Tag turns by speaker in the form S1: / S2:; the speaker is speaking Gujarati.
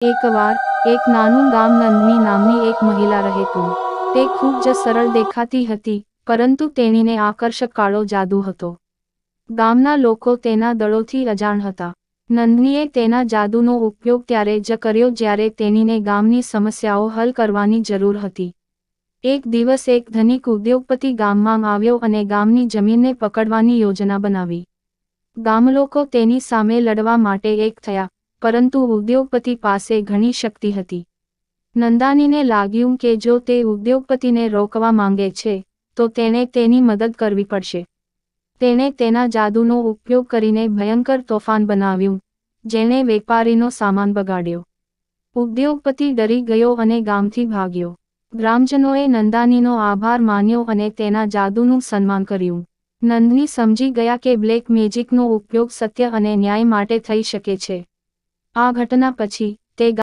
S1: એકવાર એક નાનું ગામ નંદની નામની એક મહિલા રહેતું તે ખૂબ જ સરળ દેખાતી હતી, પરંતુ તેણીને આકર્ષક કાળો જાદુ હતો. ગામના લોકો તેના દળોથી અજાણ હતા. નંદનીએ તેના જાદુનો ઉપયોગ ત્યારે જ કર્યો જ્યારે તેણીને ગામની સમસ્યાઓ હલ કરવાની જરૂર હતી. એક દિવસ એક ધનિક ઉદ્યોગપતિ ગામમાં આવ્યો અને ગામની જમીનને પકડવાની યોજના બનાવી. ગામલોકો તેની સામે લડવા માટે એક થયા. પરંતુ ઉદ્યોગપતિ પાસે ઘણી શક્તિ હતી. નંદાનીને લાગ્યું કે જો તે ઉદ્યોગપતિને રોકવા માંગે છે, તો તેણે તેની મદદ કરવી પડશે. તેણે તેના જાદુનો ઉપયોગ કરીને ભયંકર તોફાન બનાવ્યું, જેણે વેપારીનો સામાન બગાડ્યો. ઉદ્યોગપતિ ડરી ગયો અને ગામથી ભાગ્યો. ગ્રામજનોએ નંદાનીનો આભાર માન્યો અને તેના જાદુનું સન્માન કર્યું. નંદની સમજી ગયા કે બ્લેક મેજિકનો ઉપયોગ સત્ય અને ન્યાય માટે થઈ શકે છે. આ ઘટના પછી તે